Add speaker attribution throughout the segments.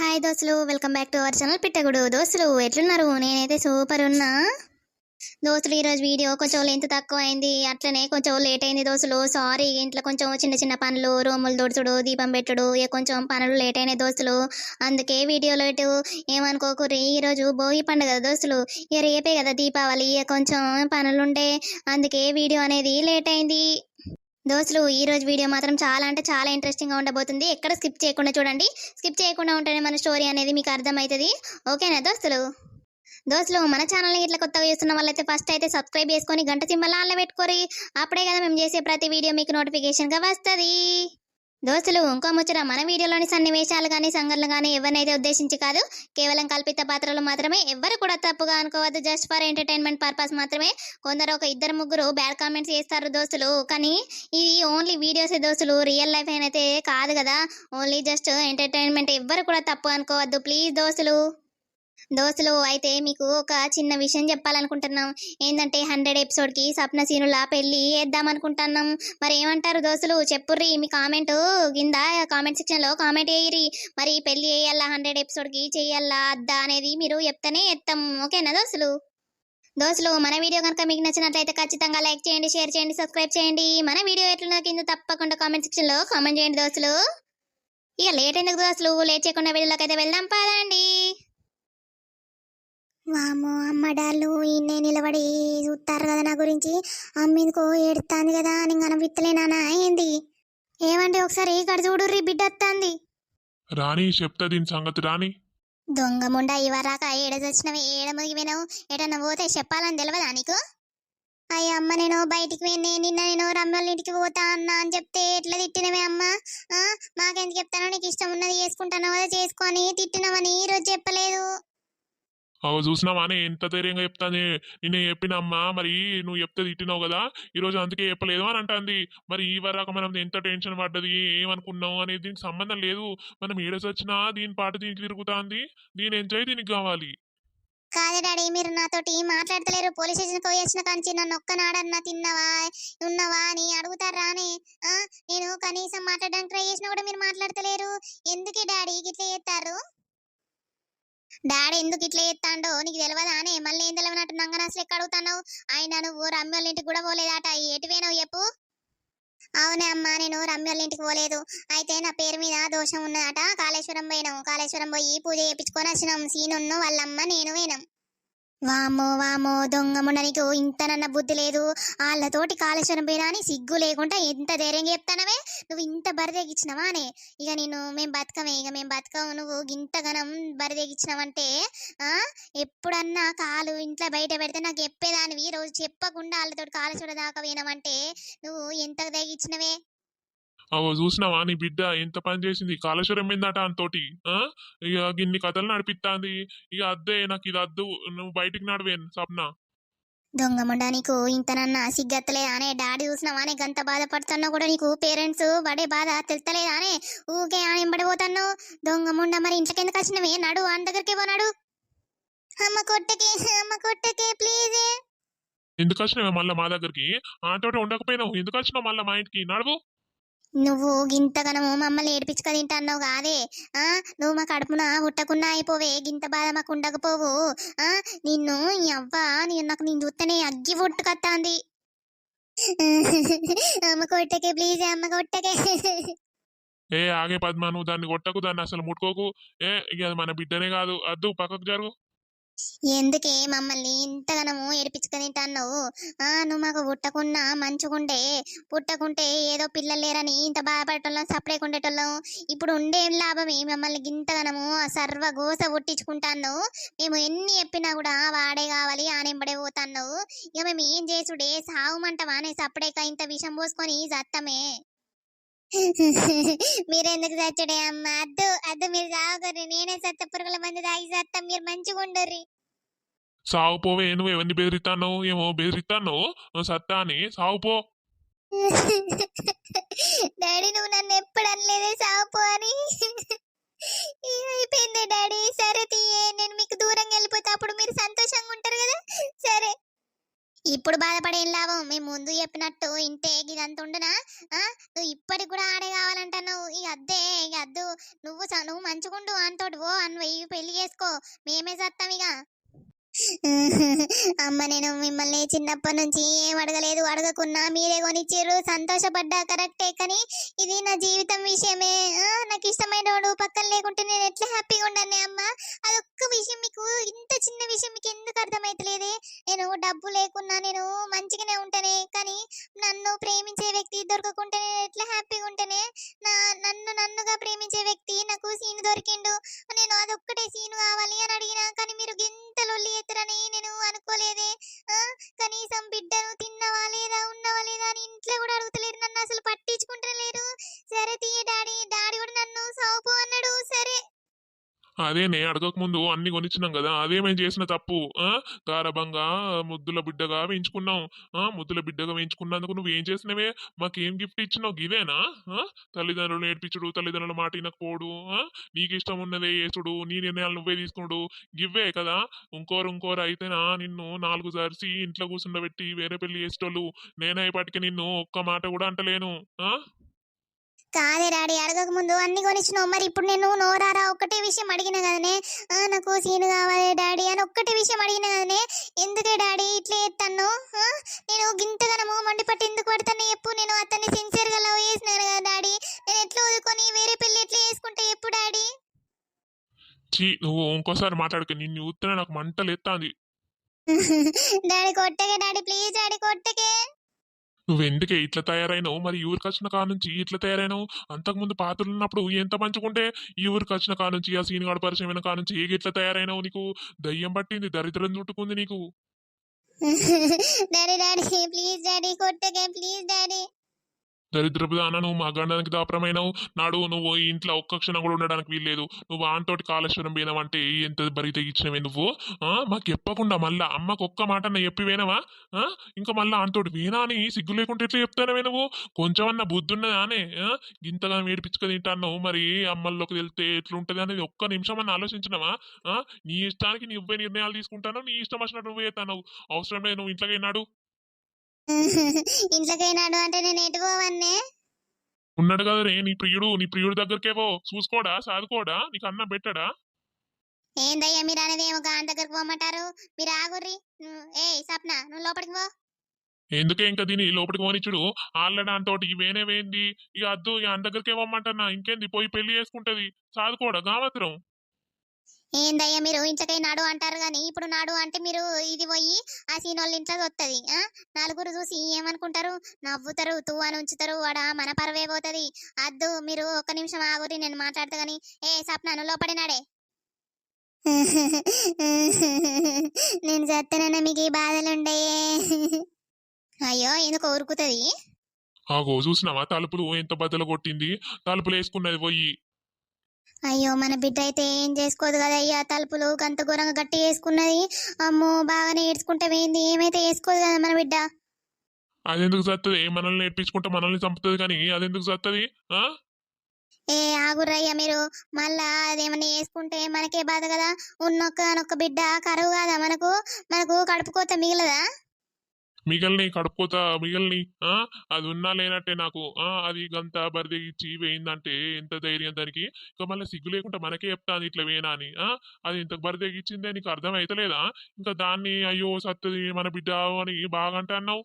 Speaker 1: Hi దోస్తులు. Welcome back to our channel పిట్టగుడు. దోస్తులు ఎట్లున్నారు? నేనైతే సూపర్ ఉన్నా. దోస్తులు ఈరోజు వీడియో కొంచెం లెంత్ తక్కువ అయింది అట్లనే కొంచెం లేట్ అయింది దోస్తులు. సారీ ఇంట్లో కొంచెం చిన్న చిన్న పనులు రూములు దొడుచుడు దీపం పెట్టుడు ఇక కొంచెం పనులు లేట్ అయినాయి దోస్తులు. అందుకే వీడియో లేటు ఏమనుకోకుర్రి ఈరోజు భోగి పండుగ కదా దోస్తులు. ఇక రేపే కదా దీపావళి ఇక కొంచెం పనులుండే. అందుకే వీడియో అనేది లేట్ అయింది. దోస్తులు ఈ రోజు వీడియో మాత్రం చాలా అంటే చాలా ఇంట్రెస్టింగ్గా ఉండబోతుంది. ఎక్కడ స్కిప్ చేయకుండా చూడండి. స్కిప్ చేయకుండా ఉంటేనే మన స్టోరీ అనేది మీకు అర్థమవుతుంది. ఓకేనా దోస్తులు? దోస్తులు మన ఛానల్ని ఇట్లా కొత్తగా చేస్తున్న వాళ్ళైతే ఫస్ట్ అయితే సబ్స్క్రైబ్ చేసుకొని గంట సింబల్ ఆన్లో పెట్టుకోరి. అప్పుడే కదా మేము చేసే ప్రతి వీడియో మీకు నోటిఫికేషన్గా వస్తుంది. దోస్తులు ఇంకో ముచ్చట మన వీడియోలోని సన్నివేశాలు కానీ సంఘటనలు కానీ ఎవరినైతే ఉద్దేశించి కాదు కేవలం కల్పిత పాత్రలు మాత్రమే ఎవ్వరు కూడా తప్పుగా అనుకోవద్దు. జస్ట్ ఫర్ ఎంటర్టైన్మెంట్ పర్పస్ మాత్రమే కొందరు ఒక ఇద్దరు ముగ్గురు బ్యాడ్ కామెంట్స్ చేస్తారు దోస్తులు. కానీ ఇది ఓన్లీ వీడియోస్ దోస్తులు రియల్ లైఫ్ అయితే కాదు కదా. ఓన్లీ జస్ట్ ఎంటర్టైన్మెంట్ ఎవ్వరు కూడా తప్పు అనుకోవద్దు. ప్లీజ్ దోస్తులు. దోస్తులు అయితే మీకు ఒక చిన్న విషయం చెప్పాలనుకుంటున్నాం. ఏంటంటే హండ్రెడ్ ఎపిసోడ్కి సప్న సీనుల పెళ్ళి వేద్దాం అనుకుంటున్నాం మరి ఏమంటారు దోస్తులు? చెప్పుర్రి మీ కామెంట్ కింద కామెంట్ సెక్షన్లో కామెంట్ వేయరి మరి పెళ్ళి వేయాలా హండ్రెడ్ ఎపిసోడ్కి చేయాలా? అద్దా అనేది మీరు చెప్తేనే ఎత్తాం. ఓకేనా దోస్తులు? దోస్తులు మన వీడియో కనుక మీకు నచ్చినట్లయితే ఖచ్చితంగా లైక్ చేయండి షేర్ చేయండి సబ్స్క్రైబ్ చేయండి. మన వీడియో ఎట్లున్నా కింద తప్పకుండా కామెంట్ సెక్షన్లో కామెంట్ చేయండి దోస్తులు. ఇక లేట్ ఎందుకు దోస్తులు? లేట్ చేయకుండా వీడియోలోకి అయితే వెళ్దాం పదండి. వామో అమ్మడాళ్ళు ఇన్నే నిలబడి చూస్తారు కదా నా గురించి. అమ్మిందుకో ఏడుతాంది కదా నేను కనిపిత్తలేనా ఏంది? ఏమంటే ఒకసారి ఇక్కడ చూడుర్రి బిడ్డ వస్తుంది
Speaker 2: రాణి చెప్తా దీని సంగతి రాణి.
Speaker 1: దొంగ ముండ ఇవరాక ఏడదొచ్చినవి ఏడ ముగిపోయినావు ఎటన్నా పోతే చెప్పాలని తెలియదా నీకు? అయ్య అమ్మ నేను బయటికి పోయినే నిన్న నేను రమ్మల ఇంటికి పోతా అన్నా అని చెప్తే ఎట్లా తిట్టినవే అమ్మ? మాకెందుకు చెప్తానో నీకు ఇష్టం ఉన్నది చేసుకుంటానో కదా చేసుకొని తిట్టినవని ఈ రోజు చెప్పలేదు.
Speaker 2: అవ చూసినావా? అని ఎంత ధైర్యంగా చెప్తాను. నిన్ను చెప్పినమ్మా మరి నువ్వు చెప్తే తిట్టినావు కదా? ఈరోజు అందుకే చెప్పలేదు అని అంటుంది. మరి ఈ వరకు మనం ఎంత టెన్షన్ పడ్డది? ఏమనుకున్నావు? అనేది దీనికి సంబంధం లేదు. మనం ఏడసొచ్చినా దీని పాట దీనికి తిరుగుతాంది. దీని ఎంజాయ్ దీనికి కావాలి.
Speaker 1: కాదు డాడీ మీరు నాతోటి మాట్లాడతలేరు. పోలీస్ స్టేషన్ పోయి వచ్చిన కాంచి నన్ను ఒక్కనాడన్నా తిన్నావా? ఉన్నావా అని అడుగుతారా అని? ఆ, నేను కనీసం మాట్లాడడానికి ట్రై చేసినా కూడా మీరు మాట్లాడతలేరు. ఎందుకే డాడీ ఇట్లా చేస్తారు? డాడీ ఎందుకు ఇట్లా చేస్తాండో నీకు తెలియదా అని మళ్ళీ ఏం తెలియనట్టు నంగనాసులు ఎక్కడ అడుగుతున్నావు? ఆయన నువ్వు రమ్య వాళ్ళ ఇంటికి కూడా పోలేదాట. ఎటువేనవు చెప్పు. అవునే అమ్మా నేను రమ్యోళ్ళ ఇంటికి పోలేదు. అయితే నా పేరు మీద దోషం ఉన్నదట. కాళేశ్వరం పోయినాం కాళేశ్వరం పోయి పూజ చేయించుకొని వచ్చినాం సీనున్ను వాళ్ళమ్మ నేను పోయినాం. వామో వామో దొంగ ముండనికి ఇంతనన్న బుద్ధి లేదు. వాళ్ళతోటి కాళేశ్వరం పోయినా అని సిగ్గు లేకుండా ఎంత ధైర్యంగా చెప్తానవే? నువ్వు ఇంత బరిదెగించినవా అనే ఇక నేను మేము బతకమే ఇక మేము బతకము. నువ్వు ఇంతగనం బరిదెగించినావంటే ఎప్పుడన్నా కాలు ఇంట్లో బయట పెడితే నాకు చెప్పేదానివి. రోజు చెప్పకుండా వాళ్ళతోటి కాళేశ్వరం దాకా పోయినావంటే నువ్వు ఎంత తెగించినవే
Speaker 2: అవ చూసినావా నీ బిడ్డ ఎంత పని చేసింది కాళేశ్వరం మీదట అంతోటి ఆ? ఇక గిన్ని కథలు నడిపిస్తాంది ఇక అద్దే నాకు ఇది అద్దు నువ్వు బయటికి నడవేను సప్న.
Speaker 1: దొంగ ముండా నీకు ఇంతనన్నా సిగ్గత్తలేదా అనే డాడీ చూసినావా అనే గంత బాధపడుతున్నా కూడా నీకు పేరెంట్స్ పడే బాధ తెలుస్తలేదా అనే ఊకే అని పడిపోతాను దొంగ ముండా మరి ఇంట్లోకి ఎందుకు వచ్చినవే? నడు అని దగ్గరికి పోనాడు అమ్మ కొట్టకే అమ్మ కొట్టకే ప్లీజ్.
Speaker 2: ఎందుకు వచ్చినావే మళ్ళీ మా దగ్గరికి? ఆటోటి ఉండకపోయినావు. ఎందుకు వచ్చినావు మళ్ళీ మా ఇంటికి? నడువు.
Speaker 1: నువ్వు గింతగనము మమ్మల్ని ఏడిపించుక తింటాన్నావు కాదే. ఆ? నువ్వు మా కడుపున పుట్టకున్నా అయిపోవే గింత బాధ మాకు ఉండకపోవు. ఆ? నిన్ను ఈ అవ్వ నేను నాకు నేను చూస్తేనే అగ్గి పుట్టుకత్తాంది. అమ్మ కొట్టకే ప్లీజ్ అమ్మ కొట్టకే.
Speaker 2: ఏ ఆగే పద్మ నువ్వు దాన్ని కొట్టకు దాన్ని అసలు ముట్టుకోకు. ఏ ఇక అది మన బిడ్డనే కాదు. అద్దు పక్కకు జరుగు.
Speaker 1: ఎందుకే మమ్మల్ని ఇంతగానము ఏడిపించుకుని అన్నావు ఆ నువ్వు మాకు పుట్టకున్నా మంచుకుంటే పుట్టకుంటే ఏదో పిల్లలు లేరని ఇంత బాధపడటం సపరేకుండేటోళ్ళం ఇప్పుడు ఉండే లాభమే? మమ్మల్ని ఇంతగానము ఆ సర్వ గోస పుట్టించుకుంటాను మేము ఎన్ని చెప్పినా కూడా వాడే కావాలి ఆనెంబడే పోతాన్నావు. ఇక మేము ఏం చేసుడే? సావుమంటావా అనే సపరేక ఇంత విషం పోసుకొని జత్తమే మీరెందుకు చచ్చుడే అమ్మ? అద్దు అద్దు మీరు సాగుకోర్రి నేనే సత్త పురుగుల మంది తాగి సత్తం. మీరు మంచిగా ఉండర్రి.
Speaker 2: సాగుపోవే నువ్వు ఎవరిని బెదిరిస్తాను ఏమో బెదిరిస్తాను సత్తా అని సాగుపో
Speaker 1: డాడీ నువ్వు నన్ను ఎప్పుడు అనలేదే సాగుపో అని. అయిపోయింది డాడీ? సరే తీయే నేను మీకు దూరంగా వెళ్ళిపోతే. అప్పుడు మీరు సంతోషంగా ఉంటారు కదా? సరే. ఇప్పుడు బాధపడేం లాభం? మేము ముందు చెప్పినట్టు ఇంటే ఇదంతా ఉండనా? ఆ? నువ్వు ఇప్పటికి కూడా ఆడే కావాలంటున్నావు. ఇక అద్దే ఇక అద్దు. నువ్వు నువ్వు మంచుకుండు అంతోటి ఓ అని పెళ్ళి చేసుకో. మేమే సత్తాం ఇక. అమ్మ నేను మిమ్మల్ని చిన్నప్పటి నుంచి ఏం అడగలేదు. అడగకున్నా మీరే కొనిచ్చారు. సంతోషపడ్డా కరెక్టే. కానీ ఇది నా జీవితం విషయమే. నాకు ఇష్టమైన వాడు పక్కన లేకుంటే నేను ఎట్లా హ్యాపీగా ఉండనే అమ్మ? అదొక్క విషయం మీకు ఇంత చిన్న విషయం మీకు ఎందుకు అర్థమైతలేదే? నేను డబ్బు లేకున్నా నేను మంచిగానే ఉంటానే కానీ నన్ను ప్రేమించే వ్యక్తి దొరకకుంటే నేను ఎట్లా హ్యాపీగా ఉంటానే? నా నన్ను నన్నుగా ప్రేమించే వ్యక్తి నాకు సీను దొరికిండు. నేను అదొక్కటే సీను కావాలి అని అడిగినా కానీ మీరు గింత లొల్లి చేస్తారని నేను అనుకోలేదే. కనీసం బిడ్డను తిన్నవా లేదా ఉన్నవా లేదా అని ఇంట్లో కూడా అడుగుతలేరు. నన్ను అసలు పట్టించుకుంటలేరు. సరే తీయ డాడీ డాడీ కూడా నన్ను సౌపు అన్నాడు. సరే.
Speaker 2: అదేనే అడగక ముందు అన్ని కొనిచ్చినాం కదా అదే మేము చేసిన తప్పు? ఆ? గారభంగా ముద్దుల బిడ్డగా వేయించుకున్నాం ఆ? ముద్దుల బిడ్డగా వేయించుకున్నందుకు నువ్వు ఏం చేసినవే? మాకేం గిఫ్ట్ ఇచ్చినావు? గివేనా? తల్లిదండ్రులు నేర్పించుడు తల్లిదండ్రుల మాట వినకపోడు నీకు ఇష్టం ఉన్నదే చేసుడు నీ నిర్ణయాలు నువ్వే తీసుకున్నాడు గివ్వే కదా? ఇంకోరు ఇంకోరు అయితేనా? నిన్ను నాలుగు జరిసి ఇంట్లో కూర్చుండబెట్టి వేరే పెళ్ళి చేసేటోళ్ళు. నేనయ్యేపాటికి నిన్ను ఒక్క మాట కూడా అంటలేను ఆ?
Speaker 1: కాదే డాడీ అడగక ముందు అన్ని కొనిచ్చినావు. మరి ఇప్పుడు నేను నోరారా? ఒక్కటే విషయం అడిగిన కదనే. నాకు సీను కావాలి డాడీ అని ఒక్కటే విషయం అడిగిన కదనే. ఎందుకే డాడీ ఇట్లా ఎత్తాను నేను గింతగనము మండిపట్టి ఎందుకు పడతాను చెప్పు. నేను అతన్ని సిన్సియర్గా లవ్ చేసినాను కదా డాడీ. నేను ఎట్లా వదుకొని వేరే పెళ్ళి ఎట్లా చేసుకుంటే చెప్పు డాడీ.
Speaker 2: చీ నువ్వు ఇంకోసారి మాట్లాడక. నిన్ను చూస్తేనే నాకు మంటలు ఎత్తాంది
Speaker 1: డాడీ కొట్టకే డాడీ ప్లీజ్ డాడీ కొట్టకే.
Speaker 2: నువ్వు ఇట్లా తయారైనావు? మరి ఈ ఊరికి వచ్చిన కాడ నుంచి ఇట్లా తయారైనావు? అంతకుముందు పాత్రలు ఉన్నప్పుడు ఎంత మంచుకుంటే ఈ ఊరికి వచ్చిన కాడ నుంచి ఆ సీనిగాడు పరిచయమైన కాడ నుంచి ఏ ఇట్లా తయారైనావు నీకు? దయ్యం పట్టింది దరిద్రం చుట్టుకుంది నీకు.
Speaker 1: డాడీ డాడీ ప్లీజ్ డాడీ కొట్టకే ప్లీజ్ డాడీ.
Speaker 2: దరిద్రపు దాన నువ్వు మా గండానికి దాపరమైనవు. నాడు నువ్వు ఈ ఇంట్లో ఒక్క క్షణం కూడా ఉండడానికి వీల్లేదు. నువ్వు ఆంతోటి కాళేశ్వరం పోయినావంటే ఎంత బరి తెగించినవే నువ్వు? ఆ? మాకు చెప్పకుండా మళ్ళా అమ్మకు ఒక్క మాట చెప్పి వేనవా ఆ? ఇంకా మళ్ళీ ఆంతోటి వేనా అని సిగ్గు లేకుంటే ఎట్లా చెప్తానవే నువ్వు? కొంచెమన్నా బుద్ధి ఉన్నదానే ఆ? ఇంతగా ఏడిపించుకొని తింటాను మరి అమ్మల్లోకి వెళ్తే ఎట్లుంటది అనేది ఒక్క నిమిషం అన్న ఆలోచించినవా? ఆ? నీ ఇష్టానికి నువ్వే నిర్ణయాలు తీసుకుంటాను నీ ఇష్టం వచ్చినట్టు నువ్వే చేస్తాను అవసరం లేదు నువ్వు ఇంట్లోకి నాడు
Speaker 1: ఇంట్లోకైనాడు అంటే నేను ఎటు పోవన్నే?
Speaker 2: ఉన్నాడు కదా రే నీ ప్రియుడు నీ ప్రియుడు దగ్గరకేవో చూసుకోడా సాదుకోడా? నీకు అన్నం పెట్టడా?
Speaker 1: ఏందయ్యా మీరు అనేది ఏమో గాని దగ్గరకు పోమంటారు. మీరు ఆగుర్రి. నువ్వు- ఏయ్ సప్న నువ్వు లోపలికి పో.
Speaker 2: ఎందుకే ఇంకా దీని లోపలికి పోనిచ్చుడు ఆల్రెడీ అంతోటి ఇవేనే వేంది ఇక అద్దు ఇక దగ్గరికే పోమంటన్నా. ఇంకేంది? పోయి పెళ్ళి చేసుకుంటది. సాదుకోడా గామాత్రం
Speaker 1: ఏందయ్యా మీరు ఇంట్లోకై నాడు అంటారు కానీ ఇప్పుడు నాడు అంటే మీరు ఇది పోయి ఆ సీన్ వాళ్ళ ఇంట్లో వస్తుంది ఆ? నలుగురు చూసి ఏమనుకుంటారు? నవ్వుతారు తూ అని ఉంచుతారు వాడ మన పరవే పోతుంది. అద్దు మీరు ఒక్క నిమిషం ఆగురి నేను మాట్లాడతా కానీ ఏ సప్న నువ్వు లోపడినాడే నేను చెప్తానన్నా మీకు ఈ బాధలుండే. అయ్యో ఎందుకు ఊరుకుతుంది?
Speaker 2: ఆగో చూసినావా? తలుపులు ఎంత బద్దలు కొట్టింది? తలుపులు వేసుకున్నది పోయి.
Speaker 1: అయ్యో మన బిడ్డ అయితే ఏం చేసుకోదు కదయ్యా తలుపులు గంత ఘోరంగా గట్టి వేసుకున్నది అమ్మో బాగానే ఏడ్చుకుంటే పోయింది ఏమైతే వేసుకోదు కదా మన బిడ్డ.
Speaker 2: అదెందుకు చత్తది మనల్ని నేర్పించుకుంటే మనల్ని చంపుతుంది కానీ అదెందుకు చత్తది ఆ?
Speaker 1: ఏ ఆగుర్రయ్యా మీరు. మళ్ళా అదేమన్నా వేసుకుంటే మనకే బాధ కదా. ఉన్నొక్క బిడ్డ కరువు కదా మనకు? మనకు కడుపుకోత మిగలదా?
Speaker 2: మిగల్ని కడుపుకోత మిగల్ని ఆ అది ఉన్నా లేనట్టే నాకు ఆ అది గంత ఇచ్చి వేయిందంటే ఎంత ధైర్యం దానికి? ఇంకా మళ్ళీ సిగ్గు లేకుండా మనకే చెప్తాను ఇట్లా వేనా అని ఆ అది ఇంత బరిదెగిచ్చిందే నీకు అర్థం అవుతలేదా ఇంకా దాన్ని అయ్యో సత్తది మన బిడ్డ అని బాగా అంటే అన్నావు?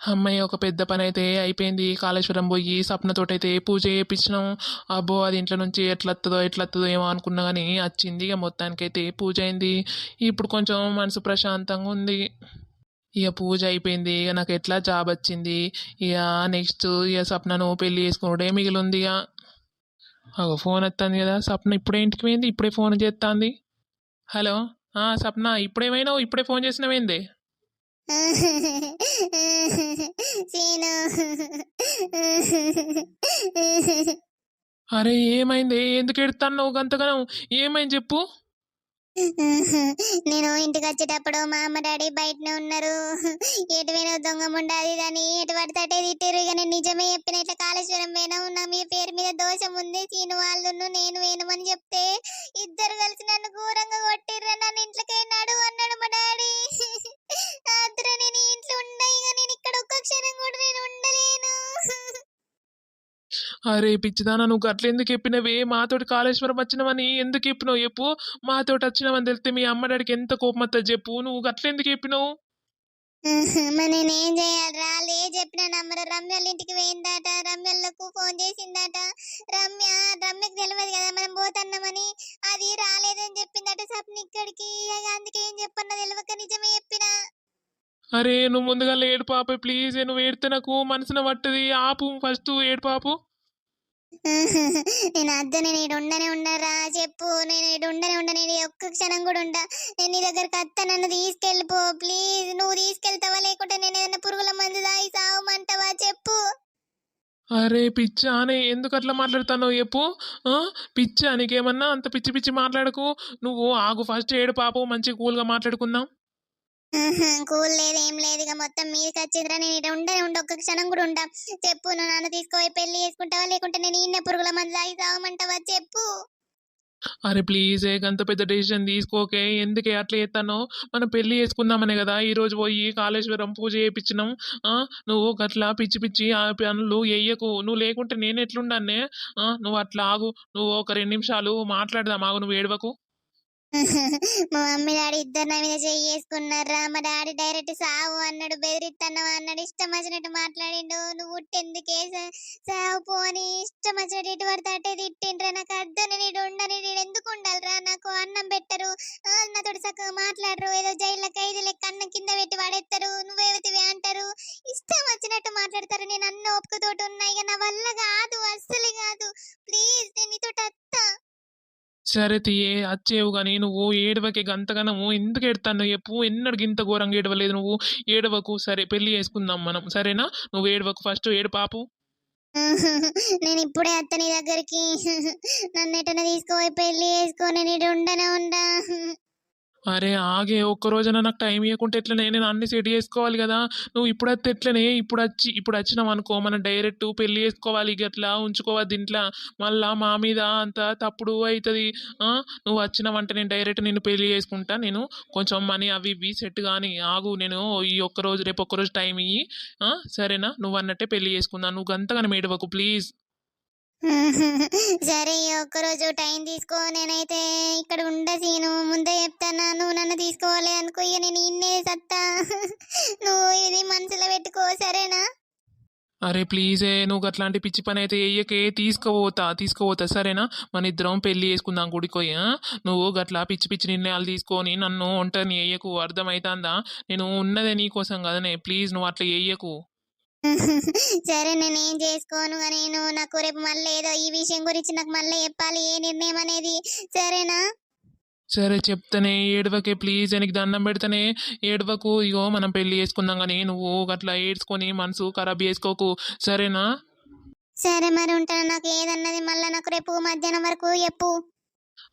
Speaker 3: అమ్మాయి ఒక పెద్ద పని అయితే అయిపోయింది. కాళేశ్వరం పోయి సప్నతోటైతే పూజ చేయించినాం. అబ్బో అది ఇంట్లో నుంచి ఎట్లత్తదో ఎట్లత్తదో ఏమో అనుకున్నా కానీ వచ్చింది ఇక మొత్తానికైతే పూజ అయింది. ఇప్పుడు కొంచెం మనసు ప్రశాంతంగా ఉంది. ఇక పూజ అయిపోయింది. ఇక నాకు ఎట్లా జాబ్ వచ్చింది? ఇక నెక్స్ట్ ఇక సప్నను పెళ్ళి చేసుకున్నాడే మిగిలింది ఇక. అగో ఫోన్ వస్తుంది కదా. సప్న ఇప్పుడే ఇంటికి పోయింది. ఇప్పుడే ఫోన్ చేస్తుంది హలో? సప్న ఇప్పుడేమైనావు ఇప్పుడే ఫోన్ చేసినవేంది
Speaker 1: సీను
Speaker 3: అరే ఏమైంది? ఎందుకు ఎడుతున్నావు గంతగానం? ఏమైంది చెప్పు.
Speaker 1: నేను ఇంటికి వచ్చేటప్పుడు మా అమ్మ డాడీ బయటనే ఉన్నారు. ఎటువైన దొంగ ఉండాలి అని ఎటు పడితే తిట్టారు ఇక నేను నిజమే చెప్పిన ఇట్లా కాళేశ్వరం పోయినా ఉన్నా మీ పేరు మీద దోషం ఉంది. తిను వాళ్ళు నేను వేణమని చెప్తే ఇద్దరు కలిసి నన్ను ఘోరంగా కొట్టిర్రు. నన్ను ఇంట్లోకి నడు అన్నాడు మా డాడీ. అద్దరు నేను ఇంట్లో ఉండ నేను ఇక్కడ ఒక్క క్షణం కూడా నేను ఉండలేను.
Speaker 3: అరే పిచ్చిదానా నువ్వు గట్లెందుకు చెప్పినవే? మాతోటి కాళేశ్వరం వచ్చినవని ఎందుకు చెప్పినావు చెప్పు? మాతోటి వచ్చినవని తెలిస్తే మీ అమ్మ డాడికి ఎంత కోపం వస్తుంది చెప్పు? నువ్వు గట్లెందుకు చెప్పినావు?
Speaker 1: మరి నేనేం చేయాలరా? లే చెప్పిన నమ్మర రమ్య ఇంటికి పోయిందట. రమ్యలకు ఫోన్ చేసిందట. రమ్య రమ్యకు తెలియదు కదా మనం పోతున్నామని. అది రాలేదని చెప్పిందట సప్ని ఇక్కడికి. అందుకే ఏం చెప్పన్నా? తెలియక నిజమే చెప్పిన.
Speaker 3: అరే నువ్వు ముందుగా ఏడు పాప ప్లీజ్ నువ్వు ఏడితే నాకు మనసున పట్టది. ఆపు ఫస్ట్ ఏడు పాపు.
Speaker 1: నేను అద్దు నేను ఇటు ఉండనే ఉండరా చెప్పు. నేను ఇటు ఉండనే ఉండ నేను ఒక్క క్షణం కూడా ఉండ. నేను నీ దగ్గరకు అత్త నన్ను తీసుకెళ్ళిపో ప్లీజ్ నువ్వు తీసుకెళ్తావా లేకుంటే నేను ఏదైనా పురుగుల మందు తాగి సావమంటావా చెప్పు.
Speaker 3: అరే పిచ్చా అని ఎందుకు అట్లా మాట్లాడుతున్నావు చెప్పు? పిచ్చా నీకేమన్నా అంత పిచ్చి పిచ్చి మాట్లాడకు. నువ్వు ఆగు ఫస్ట్ ఏడు పాపు మంచి కూల్గా మాట్లాడుకుందాం.
Speaker 1: కూల్ లేదు ఏం లేదు. ఇక మొత్తం మీదకి వచ్చిందిరా. నేను ఇక్కడ ఉండే ఉండ ఒక్క క్షణం కూడా ఉండ. చెప్పు నువ్వు నాన్న తీసుకుపోయి పెళ్ళి చేసుకుంటావా? లేకుంటే నేను ఈయన పురుగుల మంది తాగి సావమంటావా చెప్పు.
Speaker 3: అరే ప్లీజ్ అంత పెద్ద డెసిషన్ తీసుకోకే. ఎందుకే అట్లా చేస్తానో మనం పెళ్ళి చేసుకుందామనే కదా. ఈ రోజు పోయి కాళేశ్వరం పూజ చేయించినాం. ఆ నువ్వు అట్లా పిచ్చి పిచ్చి ఆ పనులు వేయకు నువ్వు లేకుంటే నేను ఎట్లుండానే ఆ నువ్వు అట్లా ఆగు. నువ్వు ఒక రెండు నిమిషాలు మాట్లాడదాం. ఆగు నువ్వు ఏడవకు.
Speaker 1: మా మమ్మీ డాడీ ఇద్దరు నా మీద చేసుకున్నారా మా డాడీ డైరెక్ట్ సావు అన్నాడు బెదిరిత్తన్నావు అన్నాడు. ఇష్టం వచ్చినట్టు మాట్లాడిండు. నువ్వు ఉట్టెందుకే సావు పోని ఇష్టం వచ్చినట్టు ఇటు పడితే అటే తిట్టిండ్రా. నాకు అర్థం నీడు ఉండని నీడు ఎందుకు ఉండాలిరా? నాకు అన్నం పెట్టరు. ఆ, నాతోటి చక్కగా మాట్లాడరు. ఏదో జైల్లో ఖైదీ లెక్క అన్నం కింద పెట్టి పడేస్తారు నువ్వేవతివి అంటారు. ఇష్టం వచ్చినట్టు మాట్లాడతారు. నేను అన్న ఒప్పుకతోటి ఉన్నాయి ఇక నా వల్ల కాదు. అస్సలు కాదు. ప్లీజ్ నేను నీతో అత్తా.
Speaker 3: సరే తీయే నేను కానీ నువ్వు ఏడవకే గంతగనము ఎందుకు ఎడతాను చెప్పు. ఎన్నడికి ఇంత ఘోరంగా ఏడవలేదు నువ్వు. ఏడవకు సరే పెళ్ళి చేసుకుందాం మనం. సరేనా? నువ్వు ఏడవకు ఫస్ట్ ఏడు పాపు.
Speaker 1: నేను ఇప్పుడే అత్త నీ దగ్గరికి. నన్ను ఎటన తీసుకుపోయి పెళ్ళి చేసుకో నేను ఉండనే ఉండా.
Speaker 3: అరే ఆగే ఒక్క రోజున నాకు టైం ఇవ్వకుంటే ఎట్లనే? నేను అన్ని సెట్ చేసుకోవాలి కదా. నువ్వు ఇప్పుడు వస్తే ఎట్లనే? ఇప్పుడు వచ్చి ఇప్పుడు వచ్చినాం అనుకో మనం డైరెక్ట్ పెళ్ళి చేసుకోవాలి గట్లా ఉంచుకోవద్దు ఇంట్లో మళ్ళా మా మీద అంత తప్పుడు అవుతుంది నువ్వు వచ్చినావంటే నేను డైరెక్ట్ నేను పెళ్ళి చేసుకుంటా. నేను కొంచెం మనీ అవి ఇవి సెట్ కానీ ఆగు. నేను ఈ ఒక్క రోజు రేపు ఒక్క రోజు టైం ఇయ్యి. సరేనా? నువ్వు అన్నట్టే పెళ్ళి చేసుకుందా. నువ్వు గంతగానే మేడవకు ప్లీజ్.
Speaker 1: సరే ఈ ఒక్కరోజు టైం తీసుకో. నేనైతే ఇక్కడ ఉండ సీను. ముందే చెప్తానా నువ్వు నన్ను తీసుకోవాలి అనుకో. ఇక నేను ఇన్నే సత్తా. నువ్వు ఇది మనసులో పెట్టుకో సరేనా?
Speaker 3: అరే ప్లీజే నువ్వు అట్లాంటి పిచ్చి పని అయితే వెయ్యకే తీసుకుపోతా తీసుకుపోతా సరేనా? మన ఇద్దరం పెళ్ళి చేసుకుందాం గుడికోయ నువ్వు గట్లా పిచ్చి పిచ్చి నిర్ణయాలు తీసుకొని నన్ను ఒంటరిని వేయకు అర్థమవుతుందా నేను ఉన్నదే నీకోసం కదనే. ప్లీజ్ నువ్వు అట్లా వెయ్యకు
Speaker 1: సరే నేను ఏం చేసుకోను కానీ నువ్వు నాకు రేపు మళ్ళీ ఏదో ఈ విషయం గురించి నాకు మళ్ళీ చెప్పాలి ఏ నిర్ణయం అనేది? సరేనా?
Speaker 3: సరే చెప్తానే ఏడవకే ప్లీజ్. నీకు దండం పెడతానే. ఏడవకు ఇగో మనం పెళ్ళి చేసుకుందాం కానీ నువ్వు గట్లా ఏడ్చుకొని మనసు ఖరాబ్ చేసుకోకు. సరేనా?
Speaker 1: సరే మరి ఉంటాను. నాకు ఏదన్నది మళ్ళీ నాకు రేపు మధ్యాహ్నం వరకు చెప్పు.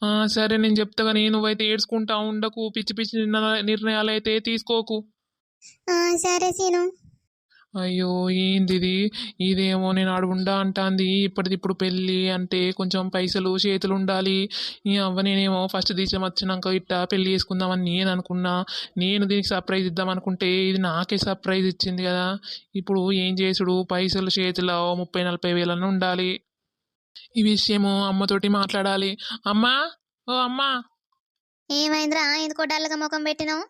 Speaker 3: ఆ, సరే నేను చెప్తా కానీ నువ్వైతే ఏడ్చుకుంటా ఉండకు. పిచ్చి పిచ్చి నిర్ణ- నిర్ణయాలు అయితే తీసుకోకు.
Speaker 1: ఆ, సరే సీను.
Speaker 3: అయ్యో ఏంది ఇది ఇదేమో నేను అడుగుండా అంటాంది. ఇప్పటిదిప్పుడు పెళ్ళి అంటే కొంచెం పైసలు చేతులు ఉండాలి. ఈ అవ్వ నేనేమో ఫస్ట్ దేశం వచ్చినాక ఇట్ట పెళ్ళి చేసుకుందామని నేను అనుకున్నా. నేను దీనికి సర్ప్రైజ్ ఇద్దాం అనుకుంటే ఇది నాకే సర్ప్రైజ్ ఇచ్చింది కదా. ఇప్పుడు ఏం చేసుడు? పైసలు చేతిలో ముప్పై నలభై వేలన్నా ఉండాలి. ఈ విషయము అమ్మతోటి మాట్లాడాలి. అమ్మా! ఓ అమ్మా!
Speaker 1: ఏమైందిరా? ఎందుకో డల్గా ముఖం పెట్టినావు?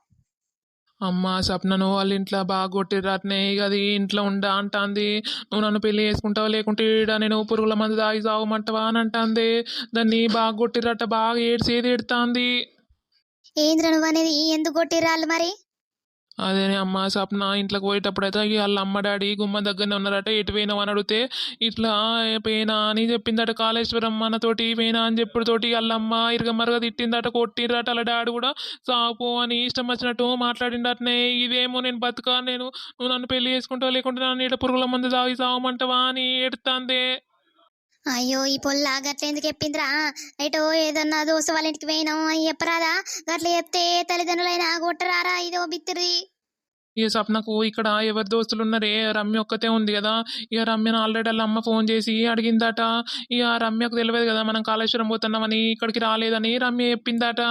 Speaker 3: అమ్మ సప్నను వాళ్ళ ఇంట్లో బాగా కొట్టిరాట్నే ఇక అది ఇంట్లో ఉండా అంటాంది. నువ్వు నన్ను పెళ్ళి చేసుకుంటావా లేకుంటే ఈడ నేను పురుగుల మంది తాగి సాగమంటావా అని అంటాంది. దాన్ని బాగా కొట్టిరట బాగా ఏడ్చేది ఏడుతాంది.
Speaker 1: ఏంద్ర నువ్వు అనేది? ఎందుకు కొట్టిర్రాళ్ళు మరి?
Speaker 3: అదే అమ్మ సప్న ఇంట్లోకి పోయేటప్పుడు అయితే వాళ్ళ అమ్మ డాడీ గుమ్మ దగ్గరనే ఉన్నారట ఎటు పోయినావు అని అడిగితే ఇట్లా పోయినా అని చెప్పిందట కాళేశ్వరం మనతోటి పోయినా అని చెప్పుడుతోటి వాళ్ళ అమ్మ ఇరగమరగ తిట్టిందట కొట్టిండ్రట వాళ్ళ డాడీ కూడా సాపు అని ఇష్టం వచ్చినట్టు మాట్లాడిండటనే ఇదేమో నేను బతుకా నేను నువ్వు నన్ను పెళ్ళి చేసుకుంటావు లేకుంటే నన్ను ఇట పురుగుల మందు తాగి సావమంటావా అని ఏడుతాందే
Speaker 1: అయ్యో ఈ పొల్ల గట్ల ఎందుకు చెప్పిందిరా? ఎటో ఏదన్నా దోస్తు వాళ్ళ ఇంటికి పోయినావు అని చెప్పరాదా? గట్ల చెప్తే తల్లిదండ్రులైనా కొట్టరారా ఇదో బిత్తిరి?
Speaker 3: ఇక సప్నకు ఇక్కడ ఎవరి దోస్తులు ఉన్నారే రమ్య ఒక్కతే ఉంది కదా. ఇక రమ్యను ఆల్రెడీ వాళ్ళ అమ్మ ఫోన్ చేసి అడిగిందట. ఇక రమ్యకు తెలియదు కదా మనం కాళేశ్వరం పోతున్నామని ఇక్కడికి రాలేదని రమ్య చెప్పిందట.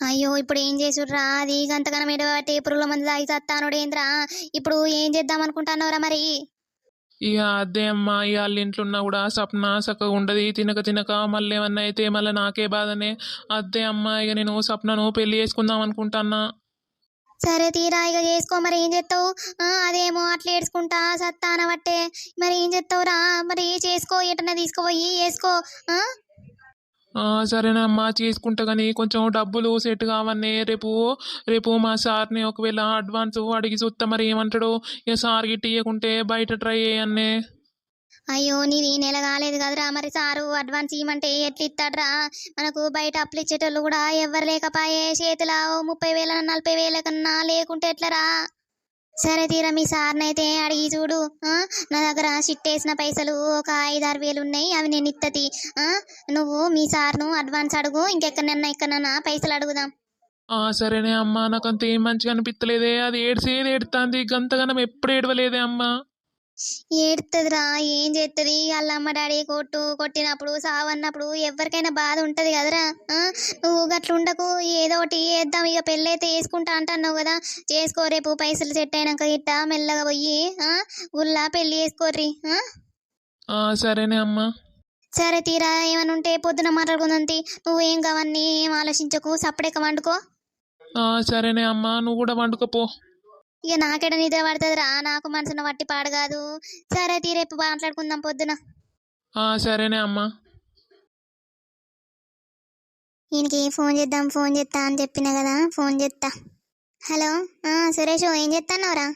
Speaker 1: అయ్యో ఇప్పుడు ఏం చేసుర్రా అది గంతగానం ఎడబట్టి పురుగుల మంది తాగి చత్తానుడు ఏంద్రా ఇప్పుడు ఏం చేద్దాం అనుకుంటున్నావురా మరి?
Speaker 3: ఇక అదే అమ్మ ఇక వాళ్ళ ఇంట్లో ఉన్నా కూడా సప్న చక్కగా ఉండదు. తినక తినక మళ్ళీ ఏమన్నా అయితే మళ్ళీ నాకే బాధనే. అదే అమ్మ ఇక నేను సప్నను పెళ్ళి చేసుకుందాం అనుకుంటాన్నా.
Speaker 1: సరే తీరా ఇక చేసుకో మరి ఏం చేస్తావు? అదేమో అట్లా ఏడ్చుకుంటా సత్తా అనబట్టే. మరి ఏం చేస్తావురా? మరి చేసుకో ఎటన్నా తీసుకుపోయి వేసుకో
Speaker 3: సరేనమ్మా చేసుకుంటా కానీ కొంచెం డబ్బులు సెట్ కావన్నే రేపు రేపు మా సార్ని ఒకవేళ అడ్వాన్స్ అడిగి చూస్తా మరి ఏమంటాడు ఇక సార్ గిట్టి ఇవ్వకుంటే బయట ట్రై చేయన్నే
Speaker 1: అయ్యో నీది నెల కాలేదు కదరా మరి సారు అడ్వాన్స్ ఇవ్వమంటే ఎట్లా ఇస్తాడ్రా? మనకు బయట అప్పులు ఇచ్చేటోళ్ళు కూడా ఎవ్వరు లేకపాయే చేతిలో ముప్పై వేల నలభై వేల కన్నా లేకుంటే ఎట్లరా? సరే తీరా మీ సార్ని అయితే అడిగి చూడు ఆ? నా దగ్గర చిట్టేసిన పైసలు ఒక ఐదారు వేలు ఉన్నాయి అవి నేను ఇత్తది ఆ? నువ్వు మీ సార్ను అడ్వాన్స్ అడుగు ఇంకెక్కడన్నా ఎక్కడన్నా పైసలు అడుగుదాం
Speaker 3: ఆ, సరేనే అమ్మా నాకు అంత ఏం మంచిగా అనిపించలేదే అది ఏడ్సేది ఏడుతుంది గంతగానం ఎప్పుడు ఏడవలేదే అమ్మా
Speaker 1: ఏడుతుందిరా ఏం చేస్తుంది వాళ్ళ అమ్మ డాడీ కొట్టు కొట్టినప్పుడు సావన్నప్పుడు ఎవరికైనా బాధ ఉంటది కదరా? నువ్వు గట్ల ఉండకు ఏదో ఒకటి వేద్దాం ఇక పెళ్ళి అయితే వేసుకుంటా అంటున్నావు కదా చేసుకో రేపు పైసలు సెట్ అయినాక ఇట్ట మెల్లగా పోయి? ఊళ్ళో పెళ్ళి చేసుకోర్రి
Speaker 3: సరేనే అమ్మా
Speaker 1: సరే తీరా ఏమైనా ఉంటే పొద్దున మాట్లాడుకుందాం తీ. నువ్వు ఏం కావన్నీ ఏం ఆలోచించకు సప్పుడెక్క వండుకో
Speaker 3: సరేనే అమ్మా నువ్వు కూడా వండుకోపో
Speaker 1: ఇక నాకెడ నిద్ర పడుతుందిరా నాకు మనసున వట్టి పాడు కాదు. సరే తీ రేపు మాట్లాడుకుందాం పొద్దున.
Speaker 3: ఆ, సరేనే అమ్మా.
Speaker 1: ఈయనకి ఫోన్ చేద్దాం ఫోన్ చేస్తా అని చెప్పిన కదా ఫోన్ చేస్తా హలో ఆ, సురేష్ ఏం చేస్తాన్నావురా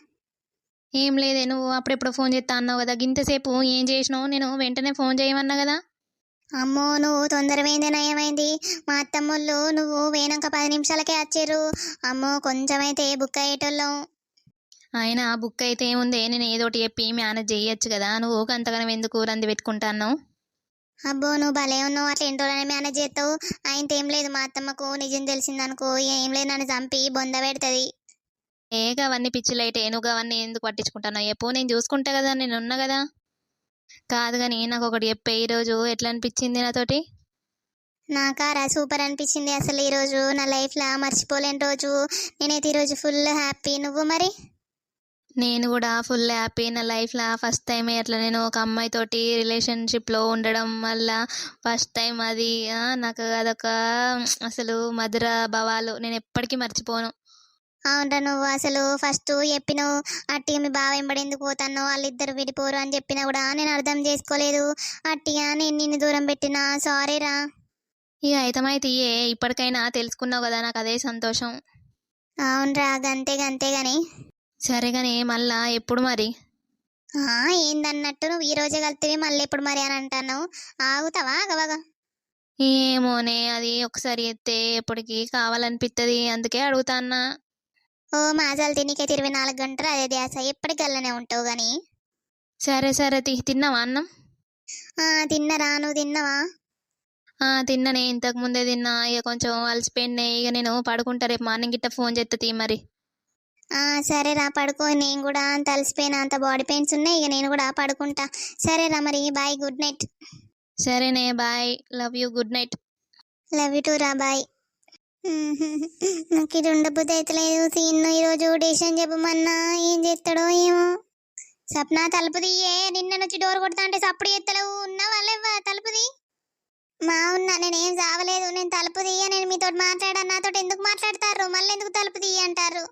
Speaker 1: ఏం లేదే నువ్వు అప్పుడెప్పుడు ఫోన్ చేస్తా అన్నావు కదా గింతసేపు ఏం చేసినావు? నేను వెంటనే ఫోన్ చేయమన్నా కదా? అమ్మో నువ్వు తొందరమైందే నయమైంది. మా అత్తమ్మోళ్ళు నువ్వు వేనొక పది నిమిషాలకే వచ్చారు. అమ్మో కొంచెమైతే బుక్ అయ్యేటోళ్ళం. అయినా బుక్ అయితే ఏముంది? నేను ఏదోటి చెప్పి మేనేజ్ చేయొచ్చు కదా. నువ్వు అంతగానం ఎందుకు రంది పెట్టుకుంటాను అబ్బో నువ్వు భలే ఉన్నావు. అట్లా రోజులైనా మేనేజ్ చేస్తావు? ఆయనతో ఏం లేదు మా అత్తమ్మకు. నిజం తెలిసిందనుకో ఏం లేదు నన్ను చంపి బొంద పెడుతుంది. ఏ అవన్నీ పిచ్చిలైతే నువ్వు అవన్నీ ఎందుకు పట్టించుకుంటాను ఎప్పుడు నేను చూసుకుంటా కదా నేను ఉన్నా కదా. కాదు కానీ నాకు ఒకటి చెప్పే ఈరోజు ఎట్లా అనిపించింది నాతోటి? నాకారా సూపర్ అనిపించింది అసలు ఈరోజు నా లైఫ్లో మర్చిపోలేని రోజు. నేనైతే ఈరోజు ఫుల్ హ్యాపీ. నువ్వు మరి? నేను కూడా ఫుల్ హ్యాపీ నా లైఫ్లో ఫస్ట్ టైం అట్లా నేను ఒక అమ్మాయితోటి రిలేషన్షిప్లో ఉండడం వల్ల ఫస్ట్ టైం అది నాకు అదొక అసలు మధుర భావాలు. నేను ఎప్పటికీ మర్చిపోను. అవునరా నువ్వు అసలు ఫస్ట్ చెప్పినావు అట్టిగా మీ బావ వెంబడి ఎందుకు పోతాను వాళ్ళిద్దరు విడిపోరు అని చెప్పినా కూడా నేను అర్థం చేసుకోలేదు. అట్టిగా నేను నిన్ను దూరం పెట్టినా? సారీరా ఇక అయితమైతే ఏ ఇప్పటికైనా తెలుసుకున్నావు కదా నాకు అదే సంతోషం. అవునరా గంతే గంతే గాని. సరే గాని మళ్ళా? ఎప్పుడు మరి? ఏందన్నట్టు నువ్వు ఈ రోజే కలిపితే మళ్ళీ ఎప్పుడు మరి అని అంటాను ఆగుతావా? గవగా ఏమోనే అది ఒకసారి ఎత్తే ఎప్పటికి కావాలనిపిస్తుంది అందుకే అడుగుతా అన్నా. ఓ మాజాలు తినికైతే ఇరవై నాలుగు గంటలు అదే ధ్యాస. ఎప్పటికి అల్లనే ఉంటావు గాని? సరే సరే తి తిన్నావా అన్నం? తిన్నరా? నువ్వు తిన్నావా? ఆ, తిన్ననే. ఇంతకు ముందే తిన్నా. ఇక కొంచెం అలసిపోయినాయి ఇక నేను పడుకుంటా రేపు మార్నింగ్ గిట్ట ఫోన్ చేస్తా తీ మరి సరేరా పడుకో. నేను కూడా అంత అలసిపోయినా అంత బాడీ పెయిన్స్ ఉన్నాయి ఇక నేను కూడా పడుకుంటా. సరేరా మరి బాయ్ గుడ్ నైట్ సరేనే bye love you good night love you too రా బాయ్ నాకు ఇది ఉండబుద్ధి అవుతలేదు సీన్ ఈరోజు డెసిషన్ చెప్పమన్నా ఏం చేస్తాడో ఏమో. సప్న తలుపు తీయే. నిన్న నుంచి డోర్ కొడతా అంటే సప్పుడు ఎత్తలేవు ఉన్నా వాళ్ళెవ్వ తలుపుది మా ఉన్నా నేనేం చావలేదు నేను తలుపు తీయ నేను మీతో మాట్లాడాను నాతో ఎందుకు మాట్లాడతారు? మళ్ళీ ఎందుకు తలుపు తీయ అంటారు?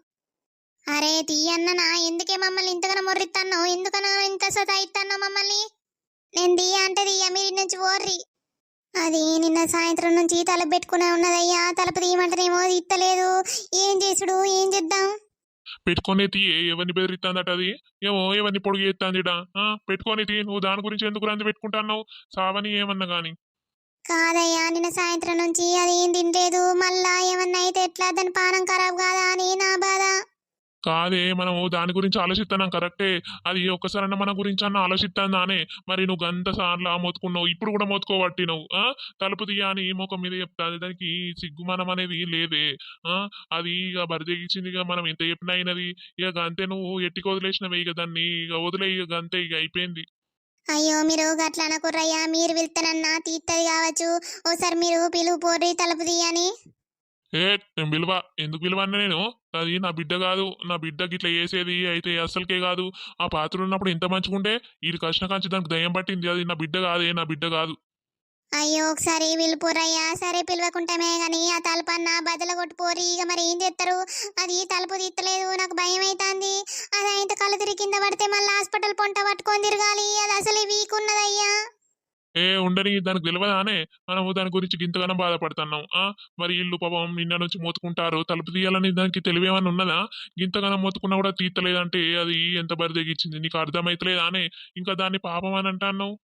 Speaker 1: అరే తీయన్ననా ఎందుకే మమ్మల్ని ఇంతగానో మొర్రిస్తాను ఎందుకనో ఇంత సతాయిస్తాను మమ్మల్ని? నేను తీయ అంటే తీయ మీరు నుంచి ఓర్రి అది నిన్న సాయంత్రం నుంచి తలుపు పెట్టుకునే ఉన్నదయ్యా. తలుపు తీయమంటేనేమో తీత్తలేదు. ఏం చేసుడు? ఏం చేద్దాం?
Speaker 2: పెట్టుకొని తీ ఎవరిని బెదిరిస్తాందట అది? ఏమో ఎవరిని పొడుగు ఎత్తాందిడా పెట్టుకొని తీ నువ్వు దాని గురించి ఎందుకు రంది పెట్టుకుంటున్నావు? సావని ఏమన్నా గాని.
Speaker 1: కాదయ్యా నిన్న సాయంత్రం నుంచి అది ఏం తినలేదు. మళ్ళా ఏమన్నా అయితే ఎట్లా? దాని పానం ఖరాబ్ కాదా అని నా బాధ.
Speaker 2: కాదే మనము దాని గురించి ఆలోచిస్తున్నాం కరెక్టే. అది ఒక్కసారన్నా మన గురించి అన్న ఆలోచిస్తాందానే మరి నువ్వు గంత సార్లు మోతుకున్నావు ఇప్పుడు కూడా మోతుకోబట్టి నువ్వు తలుపు తీయని ముఖం మీద చెప్తాది దానికి సిగ్గుమనం అనేది లేదే అది ఇక బరిదెగించింది ఇక మనం ఎంత చెప్పినా అయినది. ఇక గంతే నువ్వు ఎట్టికి వదిలేసినవి ఇక దాన్ని ఇక వదిలే ఇక గంతే ఇక అయిపోయింది.
Speaker 1: అయ్యో మీరు గట్ల అనకుర్రయ్యా మీరు వెళ్తానన్నా తీత్తది కావచ్చు. ఓసారి మీరు పిలువు పోర్రి తలుపు తీయని.
Speaker 2: ఏ విలువ ఎందుకు విలువ అన్న నేను? అది నా బిడ్డ కాదు నా బిడ్డకి ఇట్లా చేసేది అయితే అస్సలకే కాదు. ఆ పాత్ర ఉన్నప్పుడు ఎంత మంచుకుంటే ఈ కష్ట కంచి దానికి దయ్యం పట్టింది. అది నా బిడ్డ కాదే నా బిడ్డ కాదు.
Speaker 1: అయ్యో ఒకసారి పిలుపురయ్యా సరే పిలవకుంటామే కానీ ఆ తలుపన్న బద్దలు కొట్టుపోరి ఇక మరి ఏం చేస్తారు అది తలుపు తీత్తలేదు నాకు భయం అవుతుంది అది అయితే కళ్ళు తిరిగి కింద పడితే మళ్ళీ హాస్పిటల్ పొంట పట్టుకొని తిరగాలి. అది అసలు వీక్ ఉన్నదయ్యా
Speaker 2: ఏ ఉండని దానికి తెలియదానే మనము దాని గురించి ఇంతగానో బాధపడుతున్నాం. ఆ? మరి ఇల్లు పాపం నిన్న నుంచి మోతుకుంటారు. తలుపు తీయాలని దానికి తెలివేమని ఉన్నదా? ఇంతగానో మోతుకున్నా కూడా తీర్తలేదంటే అది ఎంత బరి తెగించింది? నీకు అర్థమైతలేదానే? ఇంకా దాన్ని పాపం అని అంటున్నావు?